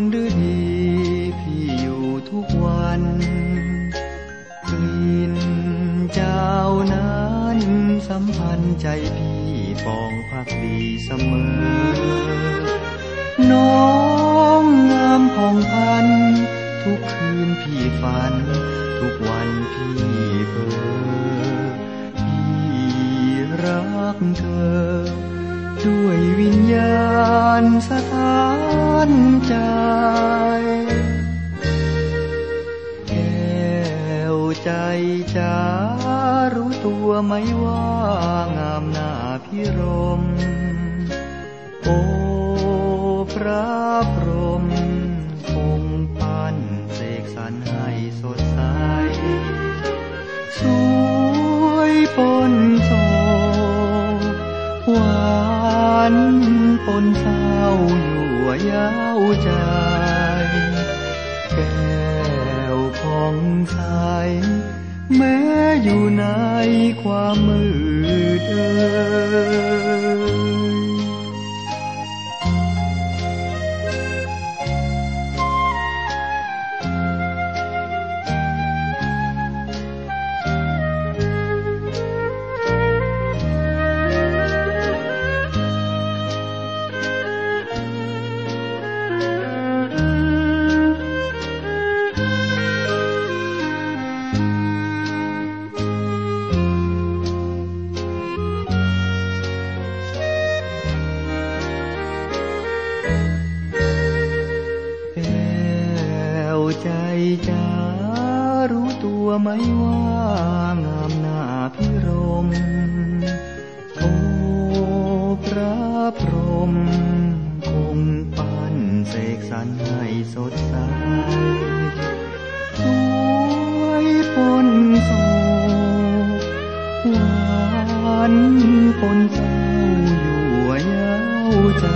นหรือดีพี่อยู่ทุกวันกลิ่นเจ้านั้นสัมพันธ์ใจพี่ปองพักดีเสมอ น้องงามผ่องพัน ทุกคืนพี่ฝัน ทุกวันพี่เพ้อพี่รักเธอ ด้วยวิญญาณ สถานใจแก้วใจจะรู้ตัวไหมว่างามหน้าพิรมโอ้ ใจ แก้วของใสแม้อยู่ในความมืดเอ่ย ตัวไหมว่างามหน้าพิรม โอ้พระพรหมคงปั้นเสกสรรให้สดใสสวยปนโศกหวานปนเศร้าอยู่ยาวใจ